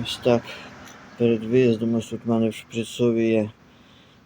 Ось так. Перед виїздом ось тут в мене в шприцові є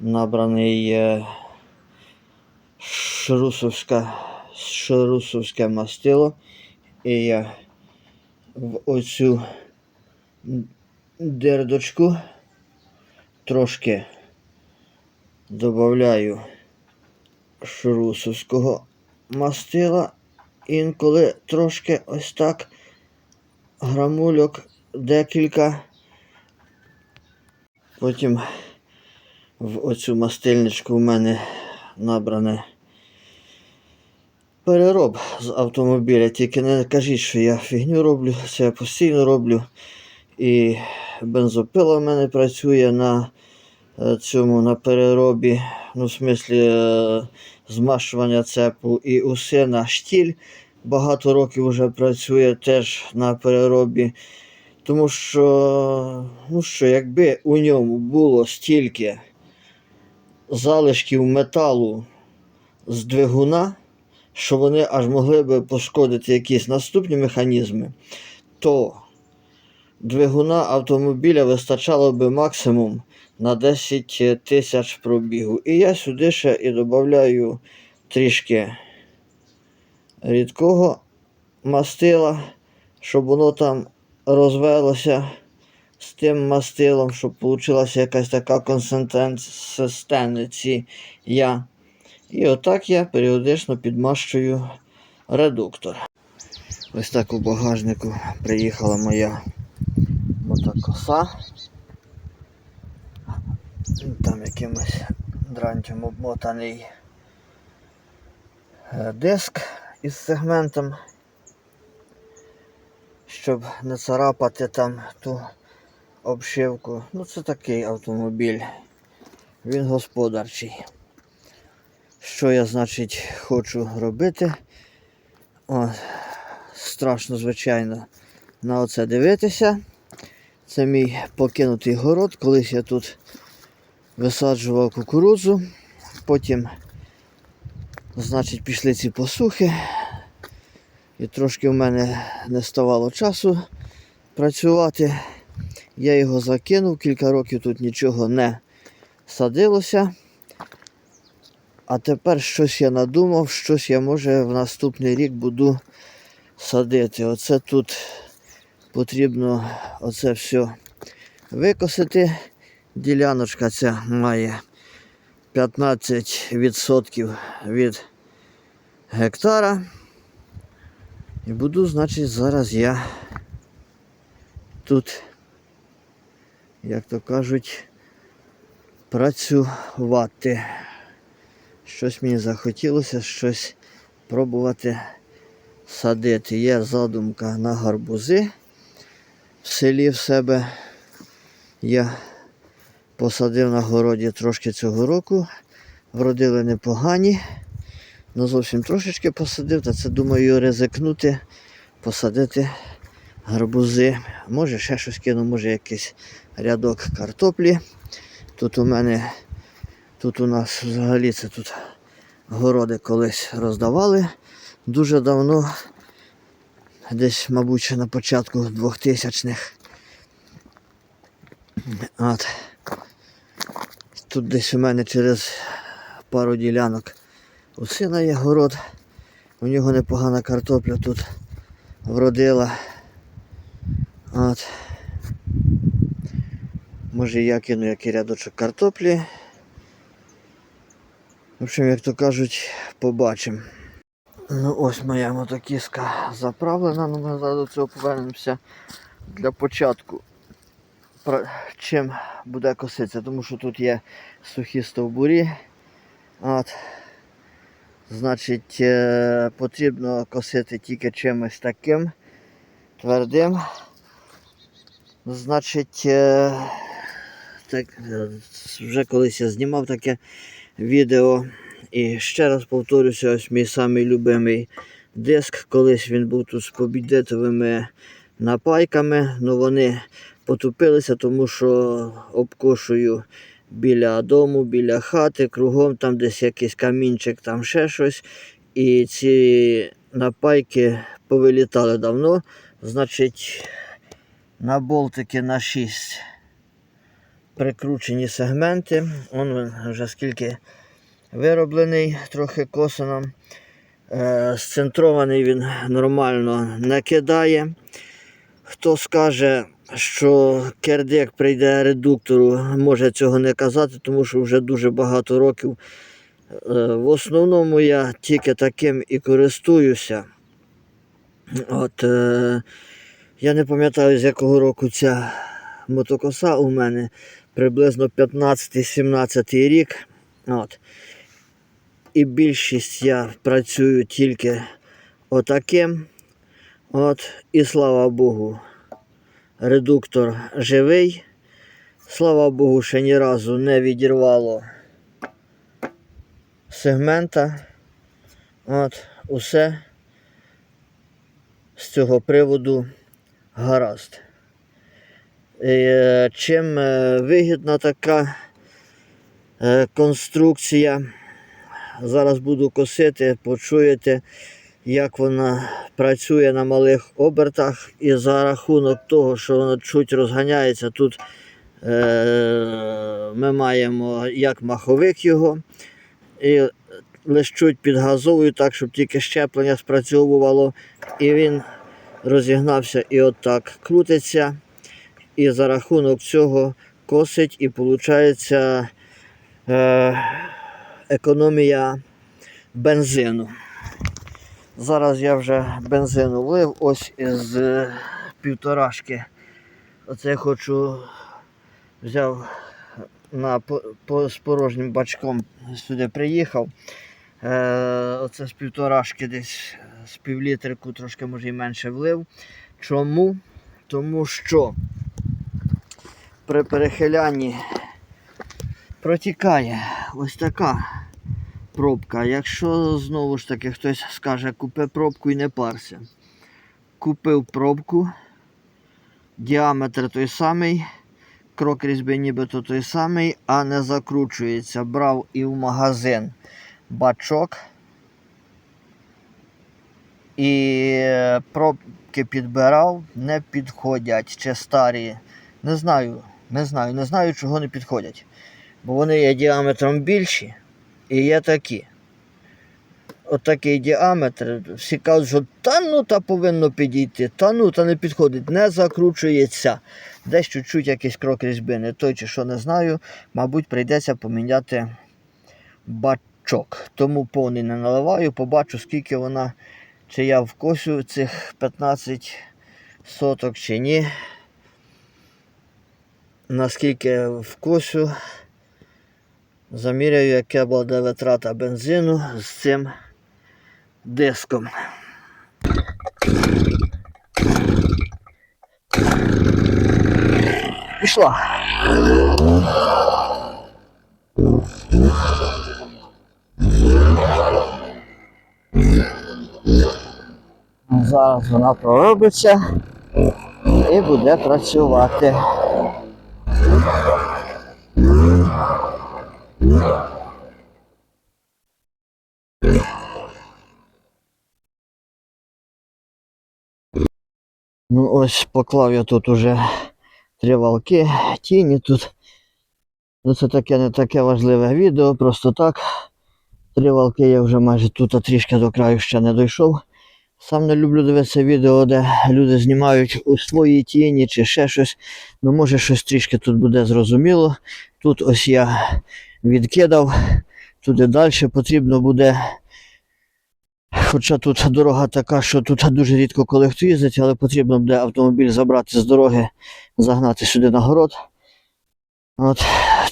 набраний е, шрусовська, шрусовське мастило. І я в оцю дердочку трошки додаю шрусовського мастила. Інколи трошки ось так грамульок декілька. Потім в оцю мастильничку в мене набране перероб з автомобіля. Тільки не кажіть, що я фігню роблю, це я постійно роблю. І бензопила в мене працює на е, цьому на переробі, ну, в смислі е, змащування цепу. І у сина штіль багато років вже працює теж на переробі. Тому що, ну що, якби у ньому було стільки залишків металу з двигуна, що вони аж могли би пошкодити якісь наступні механізми, то двигуна автомобіля вистачало би максимум на 10 тисяч пробігу. І я сюди ще і додаю трішки рідкого мастила, щоб воно там розвелося з тим мастилом, щоб вийшла якась така консистенція. І отак я періодично підмащую редуктор. Ось так у багажнику приїхала моя мотокоса. Там якимось дрантям обмотаний е, диск із сегментом, щоб не царапати там ту обшивку. Ну це такий автомобіль. Він господарчий. Що я, значить, хочу робити? О, страшно, звичайно, на оце дивитися. Це мій покинутий город. Колись я тут висаджував кукурудзу. Потім, значить, пішли ці посухи. І трошки в мене не ставало часу працювати. Я його закинув, кілька років тут нічого не садилося. А тепер щось я надумав, щось я може в наступний рік буду садити. Оце тут потрібно оце все викосити. Діляночка ця має 15% від гектара. І буду, значить, зараз я тут, як то кажуть, працювати. Щось мені захотілося, щось пробувати садити. Є задумка на гарбузи в селі в себе. Я посадив на городі трошки цього року. Вродили непогані. Ну зовсім трошечки посадив, та це думаю ризикнути, посадити гарбузи. Може ще щось кину, може якийсь рядок картоплі. Тут у мене, тут у нас взагалі це тут городи колись роздавали дуже давно. Десь, мабуть, на початку 2000-х. От. Тут десь у мене через пару ділянок у сина є город. У нього непогана картопля тут вродила. От. Може я кину який рядочок картоплі. В общем, як то кажуть, побачимо. Ну ось моя мотокіска заправлена, ну ми зараз до цього повернемося для початку. Чим буде коситися, тому що тут є сухі стовбурі. От. Значить, е, потрібно косити тільки чимось таким твердим. Значить, е, так, е, вже колись я знімав таке відео. І ще раз повторюся, ось мій самий любимий диск. Колись він був тут з побідитовими напайками, але вони потупилися, тому що обкошую біля дому, біля хати, кругом там десь якийсь камінчик, там ще щось. І ці напайки повилітали давно. Значить, на болтики на 6 прикручені сегменти. Он вже скільки вироблений, трохи косо. Е, Сцентрований він нормально не кидає. Хто скаже, що кердек прийде редуктору, може цього не казати, тому що вже дуже багато років. Е, В основному я тільки таким і користуюся. От, е, я не пам'ятаю, з якого року ця мотокоса у мене приблизно 15-17 рік. От. І більшість я працюю тільки отаким. От. І слава Богу, редуктор живий. Слава Богу, ще ні разу не відірвало сегмента. От, усе з цього приводу гаразд. Е, Чим е, вигідна така е, конструкція? Зараз буду косити, почуєте, як вона працює на малих обертах, і за рахунок того, що вона чуть розганяється, тут е, ми маємо як маховик його, і лише чуть підгазовую так, щоб тільки щеплення спрацьовувало, і він розігнався і отак крутиться. І за рахунок цього косить і виходить е, економія бензину. Зараз я вже бензину влив, ось із е, півторашки. Оце я хочу взяв на, по, по, з порожнім бачком сюди приїхав. Е, оце з півторашки десь з півлітрику, трошки може і менше влив. Чому? Тому що при перехилянні протікає ось така пробка. Якщо знову ж таки хтось скаже, купи пробку і не парся. Купив пробку, діаметр той самий, крок різьби нібито той самий, а не закручується. Брав і в магазин бачок. І е, пробки підбирав, не підходять чи старі. Не знаю, не знаю, не знаю, чого не підходять. Бо вони є діаметром більші і є такі. Отакий діаметр. Всі кажуть, що та ну та повинно підійти, та ну та не підходить, не закручується. Десь чуть-чуть якийсь крок різьби, не той чи що не знаю. Мабуть, прийдеться поміняти бачок. Тому повний не наливаю, побачу, скільки вона, чи я вкосю цих 15 соток чи ні. Наскільки вкусю, заміряю, яка буде витрата бензину з цим диском. Пішла. Зараз вона проробиться і буде працювати. Ну ось поклав я тут уже три валки, тіні тут. Ну це таке не таке важливе відео, просто так. Три валки я вже майже тут а трішки до краю ще не дійшов. Сам не люблю дивитися відео, де люди знімають у своїй тіні чи ще щось. Ну може щось трішки тут буде зрозуміло. Тут ось я відкидав, туди далі потрібно буде. Хоча тут дорога така, що тут дуже рідко коли хто їздить, але потрібно буде автомобіль забрати з дороги, загнати сюди на город. От,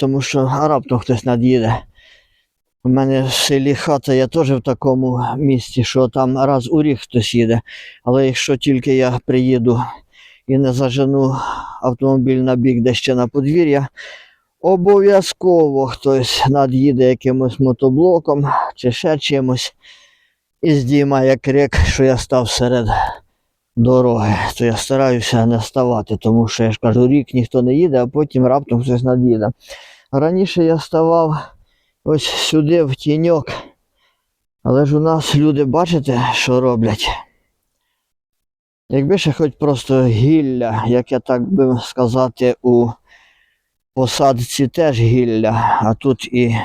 тому що раптом хтось над'їде. У мене в селі хата, я теж в такому місці, що там раз у рік хтось їде. Але якщо тільки я приїду і не зажену автомобіль на бік, де ще на подвір'я, обов'язково хтось над'їде якимось мотоблоком чи ще чимось і здіймає крик, що я став серед дороги. То я стараюся не ставати, тому що я ж кажу, рік ніхто не їде, а потім раптом хтось над'їде. Раніше я ставав ось сюди в тіньок. Але ж у нас люди, бачите, що роблять? Якби ще хоч просто гілля, як я так би сказати, у посадці теж гілля, а тут і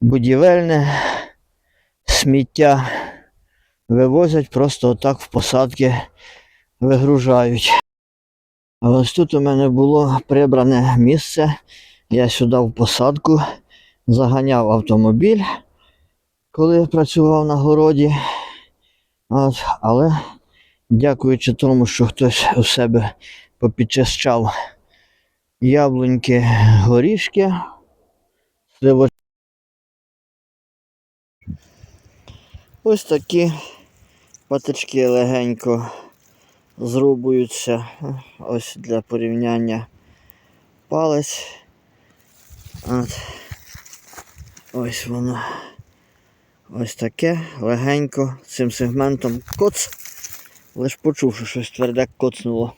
будівельне сміття вивозять просто отак в посадки вигружають. Ось тут у мене було прибране місце. Я сюди в посадку заганяв автомобіль, коли працював на городі. От, але дякуючи тому, що хтось у себе попідчищав яблуньки, горішки, сливо- Ось такі патички легенько зрубуються. Ось для порівняння палець. От. Ось воно. Ось таке легенько цим сегментом коц. Лиш почув, що щось тверде коцнуло.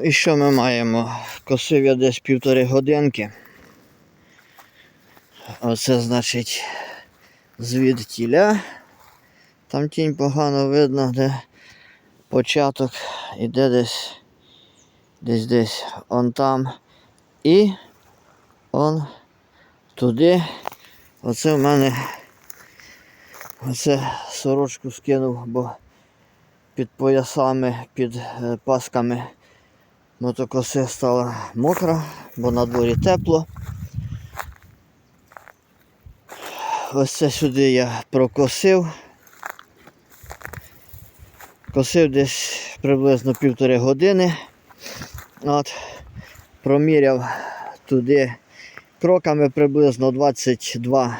Ну і що ми маємо? Косив я десь півтори годинки. Оце значить звідтіля. Там тінь погано видно, де початок іде десь десь десь он там. І он туди. Оце в мене оце сорочку скинув, бо під поясами, під е, пасками мотокоси стала мокра, бо на дворі тепло. Ось це сюди я прокосив. Косив десь приблизно півтори години. От, проміряв туди кроками приблизно 22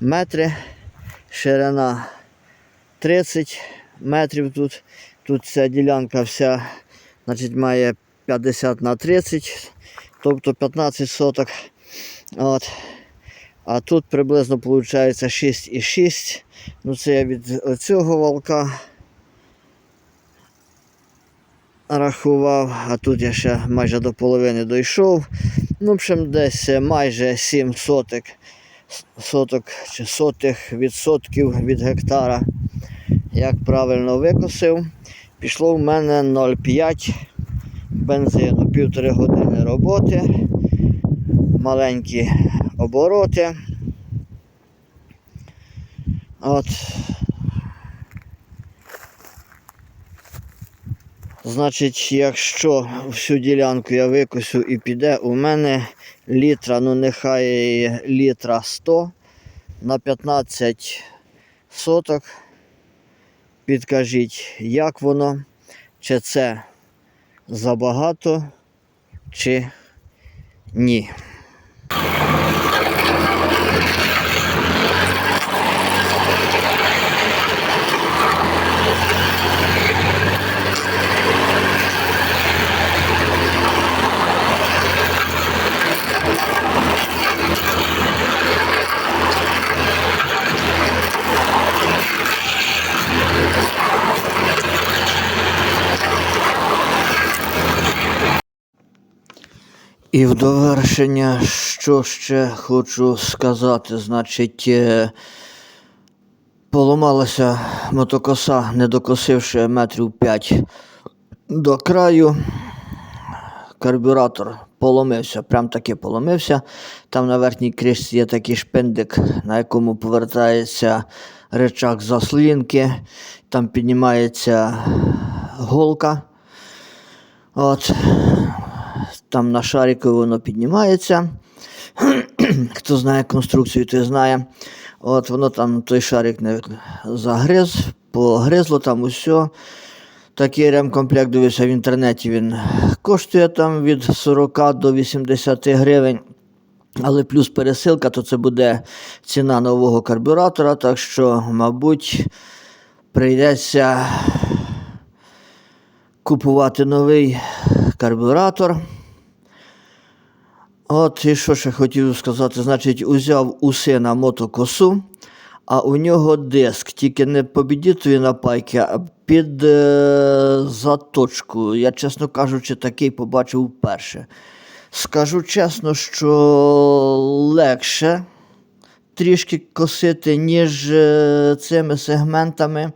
метри, ширина 30 метрів тут. Тут ця ділянка вся значить, має 50 на 30, тобто 15 соток. От. А тут приблизно виходить 6,6. Ну це я від цього волка рахував, а тут я ще майже до половини дійшов. Ну, в общем, десь майже 7 соток, соток чи сотих відсотків від гектара. Як правильно викосив. Пішло в мене 0,5 бензину, півтори години роботи, маленькі обороти. От. Значить, якщо всю ділянку я викосю і піде, у мене літра, ну нехай літра 100 на 15 соток. Підкажіть, як воно, чи це забагато, чи ні. І в довершення, що ще хочу сказати, значить, е, поламалася мотокоса, не докосивши метрів 5 до краю. Карбюратор поломився, прям таки поломився. Там на верхній кришці є такий шпиндик, на якому повертається речак заслінки, там піднімається голка. От, там на шарику воно піднімається. Хто знає конструкцію, той знає. От воно там той шарик не загриз, погризло там усе. Такий ремкомплект дивився в інтернеті. Він коштує там від 40 до 80 гривень. Але плюс пересилка, то це буде ціна нового карбюратора. Так що, мабуть, прийдеться купувати новий карбюратор. От і що ще хотів сказати, значить, узяв у сина мотокосу, а у нього диск, тільки не по бідітові напайки, а під е, заточку. Я, чесно кажучи, такий побачив вперше. Скажу чесно, що легше трішки косити, ніж е, цими сегментами.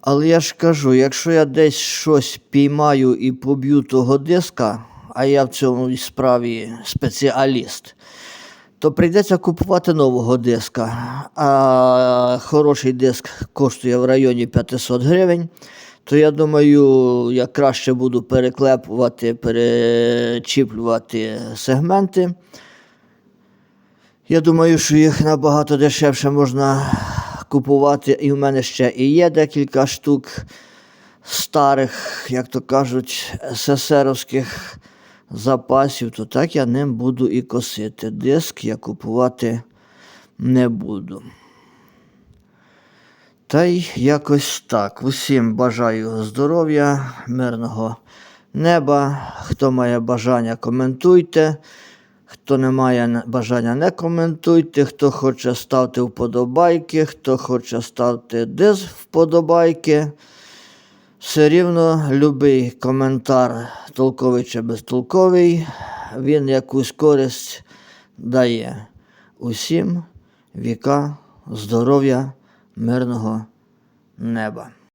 Але я ж кажу, якщо я десь щось піймаю і поб'ю того диска, а я в цьому справі спеціаліст, то прийдеться купувати нового диска. А хороший диск коштує в районі 500 гривень. То я думаю, я краще буду переклепувати, перечіплювати сегменти. Я думаю, що їх набагато дешевше можна купувати. І в мене ще і є декілька штук старих, як то кажуть, СССРовських запасів, то так я ним буду і косити. Диск я купувати не буду. Та й якось так. Усім бажаю здоров'я, мирного неба. Хто має бажання, коментуйте. Хто не має бажання, не коментуйте. Хто хоче ставте вподобайки, хто хоче ставте диз вподобайки. Все рівно любий коментар, толковий чи безтолковий, він якусь користь дає. Усім віка, здоров'я, мирного неба.